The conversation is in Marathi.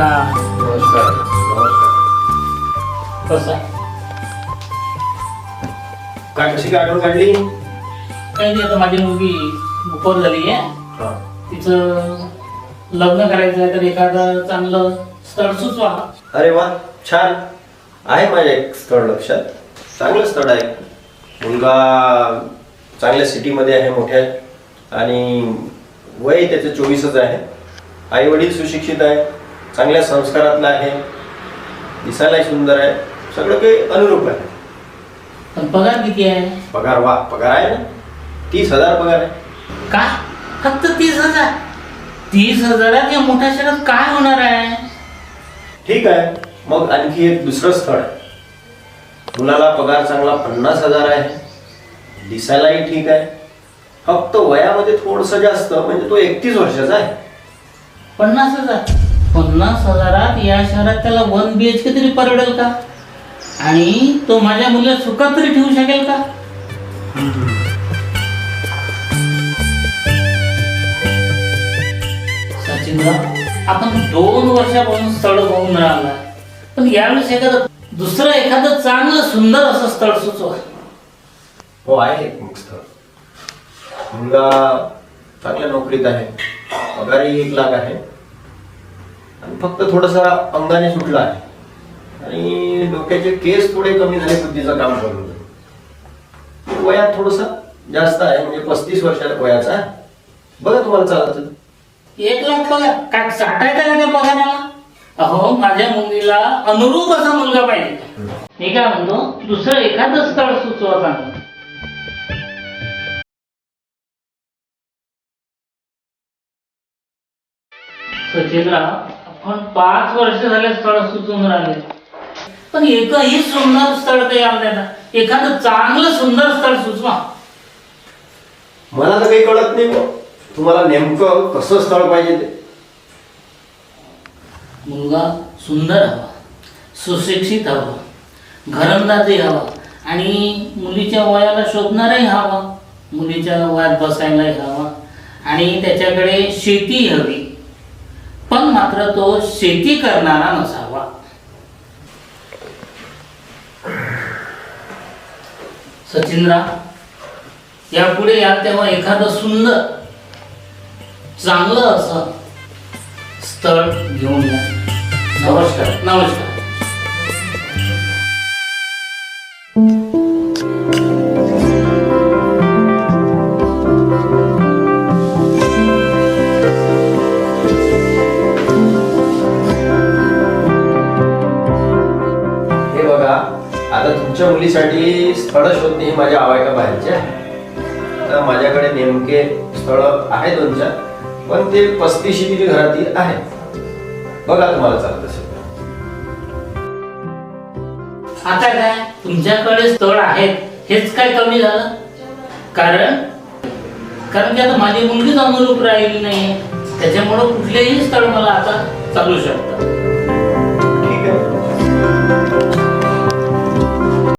नमस्कार. नमस्कार. कसं काय कशी काय आठवण काढली? काही नाही आता माझी मुलगी बुकोर झाली आहे. तिचं लग्न करायचं आहे तर एखादं चांगलं स्थळ सुचवा. अरे वा छान. आहे माझ्या एक स्थळ लक्षात. चांगलं स्थळ आहे. मुलगा चांगल्या सिटीमध्ये आहे मोठ्या आणि वय त्याचं चोवीसच आहे. आई वडील सुशिक्षित आहे. चांगल्या संस्कारातला आहे. दिसायलाही सुंदर आहे. सगळं काही अनुरूप आहे. पण पगार किती आहे? पगार वा पगार आहे ना? तीस हजार पगार आहे. का? फक्त तीस हजार? तीस हजारात या मोठ्या शहरात काय होणार आहे? ठीक आहे. मग आणखी एक दुसरं स्थळ आहे. मुलाला पगार चांगला पन्नास हजार आहे. दिसायलाही ठीक आहे. फक्त वयामध्ये थोडस जास्त म्हणजे तो एकतीस वर्षाचा आहे. पन्नास हजार? पन्नास हजारात या शहरात त्याला वन बी एच के तरी परवडेल का? आणि तो माझ्या मुलीला सुखात तरी ठेवू शकेल का? सचिनराव आपण दोन वर्षापासून स्थळ होऊन राहिला. पण यावेळेस एखादं दुसरं एखादं चांगलं सुंदर असं स्थळ सुचवा. हो आहे एक स्थळ. मुलगा चांगल्या नोकरीत आहे. पगारही एक लाख आहे. आणि फक्त थोडासा अंगाने सुटला आहे. आणि डोक्याचे केस थोडे कमी झाले बुद्धीचं काम करून. वयात थोडस जास्त आहे म्हणजे पस्तीस वर्षाच्या वयाचा आहे. बघा तुम्हाला चालत. एक लाख बघा काय साठायचं का बघा पगाराला? अहो माझ्या मुलीला अनुरूप असा मुलगा पाहिजे. मी काय म्हणतो दुसरं एखादं स्थळ सुचवा चांगलं. सचिनराव आपण पाच वर्ष झाले स्थळ सुचवून राहिले. पण एकही सुंदर स्थळ काही आलं नाही. एखादं चांगलं सुंदर स्थळ सुचवा. मला तर काही कळत नाही बुवा. तुम्हाला नेमकं कसं स्थळ पाहिजे ते? मुलगा सुंदर हवा सुशिक्षित हवा घरंदाजही हवा आणि मुलीच्या वयाला शोधणारही हवा मुलीच्या वयात बसायलाही हवा आणि त्याच्याकडे शेती हवी. पण मात्र तो शेती करणारा नसावा. सचिनराव यापुढे या तेव्हा एखादं सुंदर चांगलं असं स्थळ घेऊन या. नमस्कार. नमस्कार. आता तुमच्या मुलीसाठी स्थळ शोधणे ही माझ्या आवायका बाहेरचे आहे. तर माझ्याकडे नेमके स्थळ आहे दोन चार पण ते पस्तीशी घरातील आहे बघा तुम्हाला चालत असेल. आता काय? तुमच्याकडे स्थळ आहेत. हेच काय कमी झालं? कारण? कारण की आता माझी मुलगीच अनुरूप राहिली नाही त्याच्यामुळं कुठलेही स्थळ मला आता चालू शकतं